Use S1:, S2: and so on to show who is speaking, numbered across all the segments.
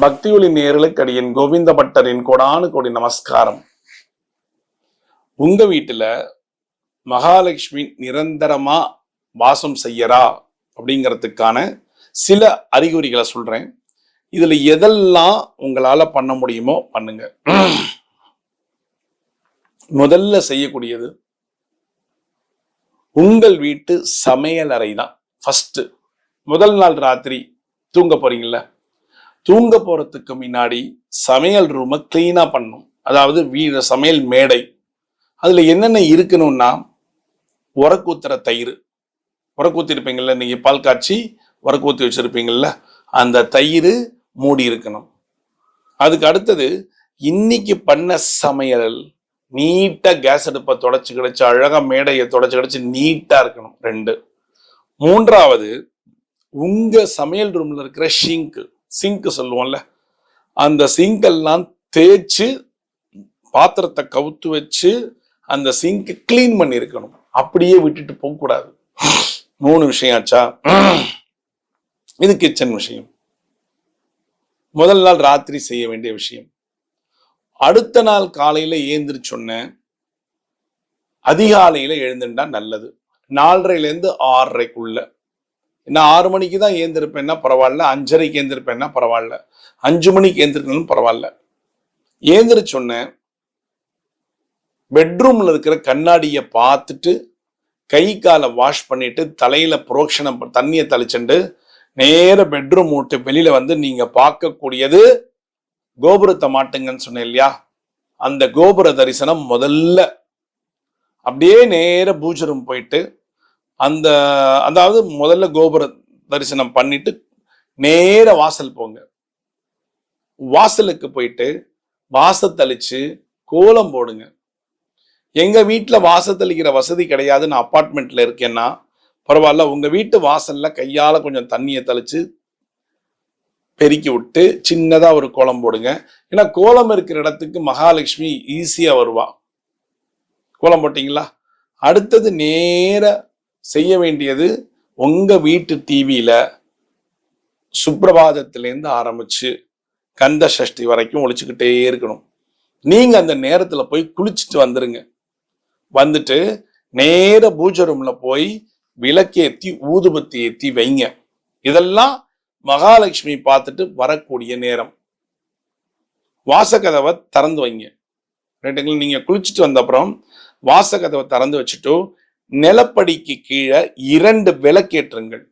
S1: பக்தியொலி நேர்களுக்கு அடியன் கோவிந்த பட்டரின் கொடானு கொடி நமஸ்காரம். உங்க வீட்டுல மகாலட்சுமி நிரந்தரமா வாசம் செய்யறா அப்படிங்கிறதுக்கான சில அறிகுறிகளை சொல்றேன். இதுல எதெல்லாம் உங்களால பண்ண முடியுமோ பண்ணுங்க. முதல்ல செய்யக்கூடியது உங்கள் வீட்டு சமையல் அறை தான் ஃபஸ்ட்டு முதல் நாள் ராத்திரி தூங்க போறீங்களா தூங்க போறதுக்கு முன்னாடி சமையல் ரூமை க்ளீனாக பண்ணும் அதாவது வீடு சமையல் மேடை. அதில் என்னென்ன இருக்கணும்னா உரக்கூத்துற தயிர். உரக்கூத்தி நீங்கள் பால் காய்ச்சி உரக்கூத்தி வச்சுருப்பீங்கள்ல அந்த தயிர் மூடி இருக்கணும். அதுக்கு அடுத்தது இன்னைக்கு பண்ண சமையல் நீட்டாக கேஸ் அடுப்பை தொடச்சி கிடச்சி அழகாக மேடையை தொடச்சி கிடச்சி நீட்டாக இருக்கணும். ரெண்டு. மூன்றாவது உங்கள் சமையல் ரூமில் இருக்கிற ஷிங்க் சிங்க் சொல்லுவோம்ல அந்த சிங்கெல்லாம் எல்லாம் பாத்திரத்தை கவுத்து வச்சு அந்த சிங்க் கிளீன் பண்ணி இருக்கணும் அப்படியே விட்டுட்டு போகக்கூடாது. மூணு விஷயம் ஆச்சா? இது கிச்சன் விஷயம். முதல் நாள் ராத்திரி செய்ய வேண்டிய விஷயம். அடுத்த நாள் காலையில ஏந்திரிச்சொன்ன அதிகாலையில எழுந்துட்டா நல்லது. நாலரைல இருந்து ஆறரைக்குள்ள. நான் ஆறு மணிக்கு தான் ஏந்திருப்பேன்னா பரவாயில்ல அஞ்சரைக்கு ஏந்திருப்பேன்னா பரவாயில்ல அஞ்சு மணிக்கு ஏந்திருக்கணும் பரவாயில்ல. ஏந்திரிச்சொன்ன பெட்ரூம்ல இருக்கிற கண்ணாடியை பார்த்துட்டு கை காலை வாஷ் பண்ணிட்டு தலையில புரோக்ஷனம் தண்ணியை தெளிச்சுண்டு நேர பெட்ரூம் விட்டு வெளியில வந்து நீங்க பார்க்கக்கூடியது கோபுரத்தை மாட்டுங்கன்னு சொன்னேன் இல்லையா? அந்த கோபுர தரிசனம் முதல்ல அப்படியே நேர பூஜரும் போயிட்டு அந்த அதாவது முதல்ல கோபுர தரிசனம் பண்ணிட்டு நேர வாசல் போங்க. வாசலுக்கு போயிட்டு வாசத்தளிச்சு கோலம் போடுங்க. எங்க வீட்டில் வாசத்தளிக்கிற வசதி கிடையாது. நான் அப்பார்ட்மெண்ட்ல இருக்கேன்னா பரவாயில்ல. உங்க வீட்டு வாசல்ல கையால கொஞ்சம் தண்ணியை தெளிச்சு பெருக்கி விட்டு சின்னதா ஒரு கோலம் போடுங்க. ஏன்னா கோலம் இருக்கிற இடத்துக்கு மகாலட்சுமி ஈஸியா வருவா. கோலம் போட்டீங்களா? அடுத்தது நேர செய்ய வேண்டியது உங்க வீட்டு டிவியில சுப்பிரபாதத்திலேருந்து ஆரம்பிச்சு கந்த சஷ்டி வரைக்கும் ஒழிச்சுக்கிட்டே இருக்கணும். நீங்கள் அந்த நேரத்தில் போய் குளிச்சுட்டு வந்துடுங்க வந்துட்டு நேர பூஜை ரூம்ல போய் விளக்கேற்றி ஊதுபத்தி ஏற்றி வைங்க. இதெல்லாம் மகாலட்சுமி பார்த்துட்டு வரக்கூடிய நேரம். வாசக்கதவை திறந்து வைங்க. ரைட்டுங்களா நீங்கள் குளிச்சுட்டு வந்த அப்புறம் வாசக்கதவை திறந்து வச்சுட்டு நிலப்படிக்கு கீழே இரண்டு விளக்கேற்றுங்கள்.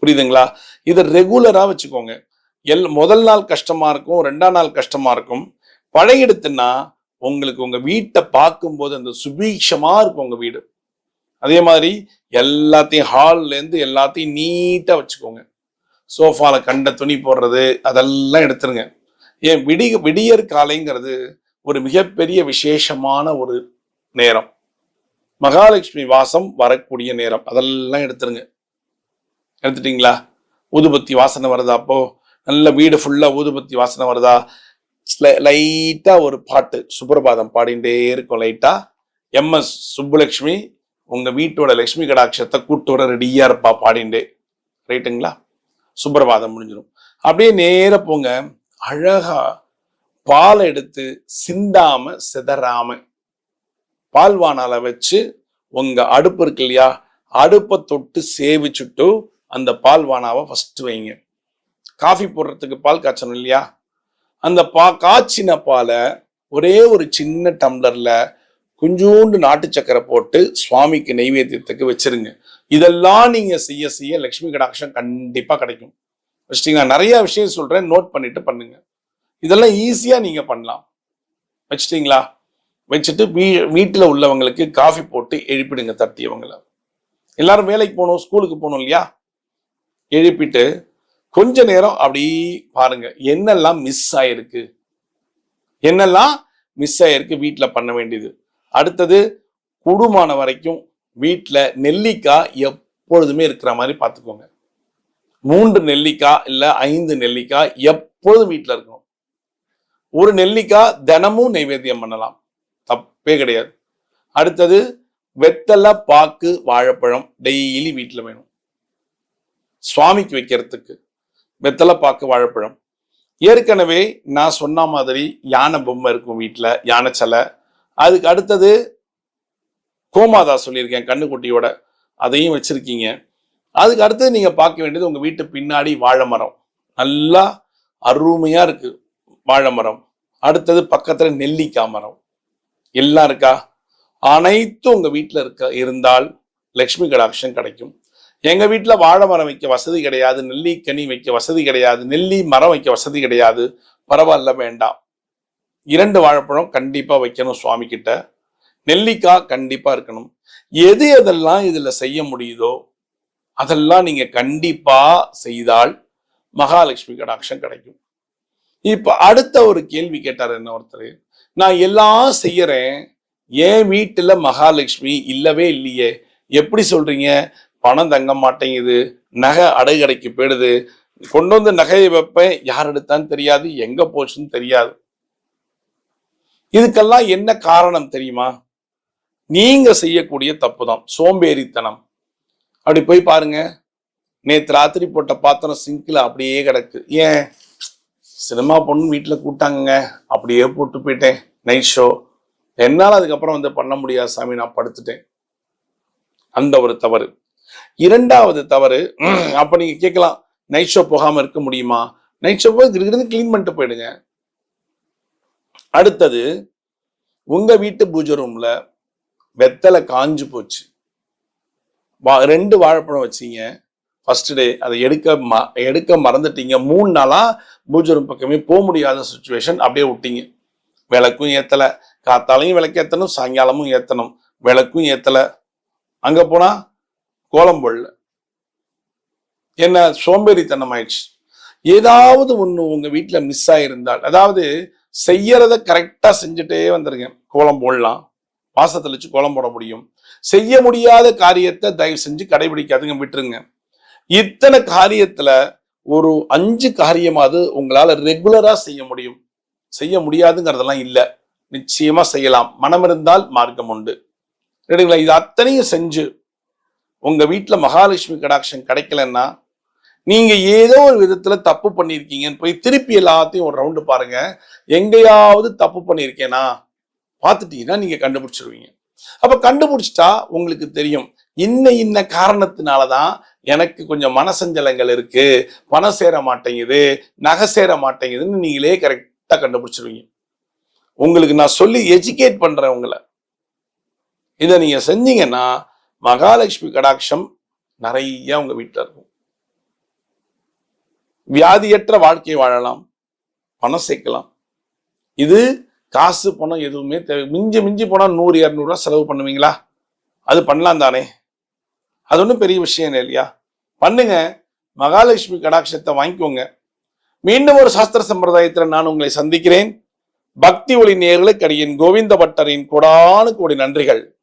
S1: புரியுதுங்களா? இதை ரெகுலரா வச்சுக்கோங்க. எல் முதல் நாள் கஷ்டமா இருக்கும் ரெண்டாம் நாள் கஷ்டமா இருக்கும். பழையெடுத்துன்னா உங்களுக்கு உங்க வீட்டை பார்க்கும்போது அந்த சுபீட்சமா இருக்கும் உங்க வீடு. அதே மாதிரி எல்லாத்தையும் ஹால்ல இருந்து எல்லாத்தையும் நீட்டா வச்சுக்கோங்க. சோஃபால கண்ட துணி போடுறது அதெல்லாம் எடுத்துருங்க. ஏன்? விடிய விடியற் காலைங்கிறது ஒரு மிகப்பெரிய விசேஷமான ஒரு நேரம். மகாலட்சுமி வாசம் வரக்கூடிய நேரம். அதெல்லாம் எடுத்துருங்க. எடுத்துட்டீங்களா? ஊதுபத்தி வாசனை வருதா அப்போ? நல்ல வீடு ஃபுல்லா ஊதுபத்தி வாசனை வருதா? லைட்டா ஒரு பாட்டு சுப்பிரபாதம் பாடிண்டே இருக்கும் லைட்டா எம்எஸ் சுப்புலட்சுமி உங்க வீட்டோட லட்சுமி கடாட்சத்தை கூட்டு வர ரெடியா இருப்பா பாடிண்டே. ரைட்டுங்களா? சுப்பிரபாதம் முடிஞ்சிடும் அப்படியே நேர போங்க. அழகா பாலை எடுத்து சிந்தாம சிதறாம பால்வானால வச்சு உங்க அடுப்பு இருக்கு இல்லையா அடுப்பை தொட்டு சேவிச்சுட்டு அந்த பால்வானாவை ஃபர்ஸ்ட் வைங்க. காஃபி போடுறதுக்கு பால் காய்ச்சணும் இல்லையா? அந்த பா காய்ச்சின பாலை ஒரே ஒரு சின்ன டம்ளர்ல கொஞ்சோண்டு நாட்டு சக்கரை போட்டு சுவாமிக்கு நெய்வேத்தியத்துக்கு வச்சிருங்க. இதெல்லாம் நீங்க செய்ய செய்ய லக்ஷ்மி கடாட்சம் கண்டிப்பா கிடைக்கும். வச்சிட்டிங்களா? நிறைய விஷயம் சொல்றேன் நோட் பண்ணிட்டு பண்ணுங்க. இதெல்லாம் ஈஸியா நீங்க பண்ணலாம். வச்சிட்டிங்களா? வச்சுட்டு வீ வீட்டில் உள்ளவங்களுக்கு காஃபி போட்டு எழுப்பிடுங்க தட்டியவங்களை. எல்லாரும் வேலைக்கு போகணும் ஸ்கூலுக்கு போகணும் இல்லையா? எழுப்பிட்டு கொஞ்ச நேரம் அப்படி பாருங்க என்னெல்லாம் மிஸ் ஆயிருக்கு? என்னெல்லாம் மிஸ் ஆயிருக்கு வீட்டில் பண்ண வேண்டியது? அடுத்தது குடுமான வரைக்கும் வீட்டில் நெல்லிக்காய் எப்பொழுதுமே இருக்கிற மாதிரி பார்த்துக்கோங்க. மூன்று நெல்லிக்காய் இல்லை ஐந்து நெல்லிக்காய் எப்பொழுதும் வீட்டில் இருக்கணும். ஒரு நெல்லிக்காய் தினமும் நைவேத்தியம் பண்ணலாம். தப்பே கிடையாது. அடுத்தது வெத்தலை பாக்கு வாழைப்பழம் டெய்லி வீட்டில் வேணும். சுவாமிக்கு வைக்கிறதுக்கு வெத்தலை பாக்கு வாழைப்பழம். ஏற்கனவே நான் சொன்ன மாதிரி யானை பொம்மை இருக்கும் வீட்டில் யானை சிலை. அதுக்கு அடுத்தது கோமாதா சொல்லியிருக்கேன் கண்ணுக்குட்டியோட. அதையும் வச்சிருக்கீங்க. அதுக்கு அடுத்தது நீங்கள் பார்க்க வேண்டியது உங்கள் வீட்டு பின்னாடி வாழை மரம் நல்லா அருமையாக இருக்குது வாழை மரம் அடுத்தது பக்கத்தில் நெல்லிக்காய் மரம். எல்லாம் இருக்கா? அனைத்தும் உங்கள் வீட்டில் இருக்க இருந்தால் லக்ஷ்மி கடாட்சம் கிடைக்கும். எங்கள் வீட்டில் வாழை மரம் வைக்க வசதி கிடையாது நெல்லிக்கனி வைக்க வசதி கிடையாது நெல்லி மரம் வைக்க வசதி கிடையாது. பரவாயில்ல வேண்டாம். இரண்டு வாழைப்பழம் கண்டிப்பாக வைக்கணும் சுவாமி கிட்ட நெல்லிக்காய் கண்டிப்பாக இருக்கணும். எது எதெல்லாம் இதில் செய்ய முடியுதோ அதெல்லாம் நீங்கள் கண்டிப்பாக செய்தால் மகாலட்சுமி கடாட்சம் கிடைக்கும். இப்போ அடுத்த ஒரு கேள்வி கேட்டார் என்ன ஒருத்தர்? நான் எல்லாம் செய்யறேன். என் வீட்டுல மகாலட்சுமி இல்லவே இல்லையே. எப்படி சொல்றீங்க? பணம் தங்க மாட்டேங்குது. நகை அடைகடைக்கு போயிடுது. கொண்டு வந்து நகையை வைப்பேன். யார் எடுத்தான்னு தெரியாது. எங்க போச்சுன்னு தெரியாது. இதுக்கெல்லாம் என்ன காரணம் தெரியுமா? நீங்க செய்யக்கூடிய தப்பு தான் சோம்பேறித்தனம். அப்படி போய் பாருங்க. நேற்று ராத்திரி போட்ட பாத்திரம் சிங்கில் அப்படியே கிடக்கு. ஏன்? சினிமா பொண்ணு வீட்டில் கூட்டாங்கங்க அப்படியே போட்டு போயிட்டேன். நைட் ஷோ என்னால் அதுக்கப்புறம் வந்து பண்ண முடியாது சாமி. நான் படுத்துட்டேன். அந்த ஒரு தவறு. இரண்டாவது தவறு அப்போ நீங்க கேட்கலாம் நைட் ஷோ போகாமல் இருக்க முடியுமா? நைட் ஷோ போய் திடீர்னு க்ளீன் பண்ணிட்டு போயிடுங்க. அடுத்தது உங்க வீட்டு பூஜை ரூம்ல வெத்தலை காஞ்சு போச்சு. வா ரெண்டு வாழைப்பழம் வச்சீங்க. ஃபர்ஸ்ட் டே அதை எடுக்க ம எடுக்க மறந்துட்டீங்க. மூணு நாளாக பூஜை பக்கமே போக முடியாத சுச்சுவேஷன் அப்படியே விட்டீங்க. விளக்கும் ஏற்றலை காத்தாலையும் விளக்கு ஏற்றணும் சாயங்காலமும் ஏற்றணும் விளக்கும் ஏற்றலை அங்கே போனால் கோலம் போடல என்ன சோம்பேறித்தனம் ஆயிடுச்சு. ஏதாவது ஒன்று உங்கள் வீட்டில் மிஸ் ஆகியிருந்தால் அதாவது செய்யறத கரெக்டாக செஞ்சுட்டே வந்துருங்க. கோலம் போடலாம் வாசத்துல வச்சு கோலம் போட முடியும். செய்ய முடியாத காரியத்தை தயவு செஞ்சு கடைபிடிக்காதுங்க விட்டுருங்க. இத்தனை காரியத்துல ஒரு அஞ்சு காரியமாவது உங்களால ரெகுலரா செய்ய முடியும். செய்ய முடியாதுங்கிறதெல்லாம் இல்லை. நிச்சயமா செய்யலாம். மனம் இருந்தால் மார்க்கம் உண்டு. இது அத்தனையும் செஞ்சு உங்க வீட்டில் மகாலட்சுமி கடாட்சம் கிடைக்கலன்னா நீங்க ஏதோ ஒரு விதத்துல தப்பு பண்ணியிருக்கீங்கன்னு போய் திருப்பி எல்லாத்தையும் ஒரு ரவுண்டு பாருங்க. எங்கேயாவது தப்பு பண்ணியிருக்கேனா? பார்த்துட்டீங்கன்னா நீங்க கண்டுபிடிச்சிருவீங்க. அப்ப கண்டுபிடிச்சிட்டா உங்களுக்கு தெரியும். இன்ன இன்ன காரணத்தினாலதான் எனக்கு கொஞ்சம் மனசஞ்சலங்கள் இருக்கு பணம் சேர மாட்டேங்குது நகை சேர மாட்டேங்குதுன்னு நீங்களே கரெக்டாக கண்டுபிடிச்சிருவீங்க. உங்களுக்கு நான் சொல்லி எஜுகேட் பண்றேன் உங்களை. இதை நீங்க செஞ்சீங்கன்னா மகாலட்சுமி கடாட்சம் நிறைய உங்க வீட்டில் இருக்கும். வியாதியற்ற வாழ்க்கை வாழலாம் பணம் சேர்க்கலாம். இது காசு பணம் எதுவுமே தேவை. மிஞ்சி மிஞ்சி போனால் நூறு இரநூறுவா செலவு பண்ணுவீங்களா? அது பண்ணலாம் தானே. அது ஒன்றும் பெரிய விஷயம் இல்லை இல்லையா? பண்ணுங்க. மகாலட்சுமி கடாட்சத்தை வாங்கிக்கோங்க. மீண்டும் ஒரு சாஸ்திர சம்பிரதாயத்தில் நான் உங்களை சந்திக்கிறேன். பக்தி ஒளி நேர்களுக்கு அடியின் கோவிந்த பட்டரின் கொடானு கோடி நன்றிகள்.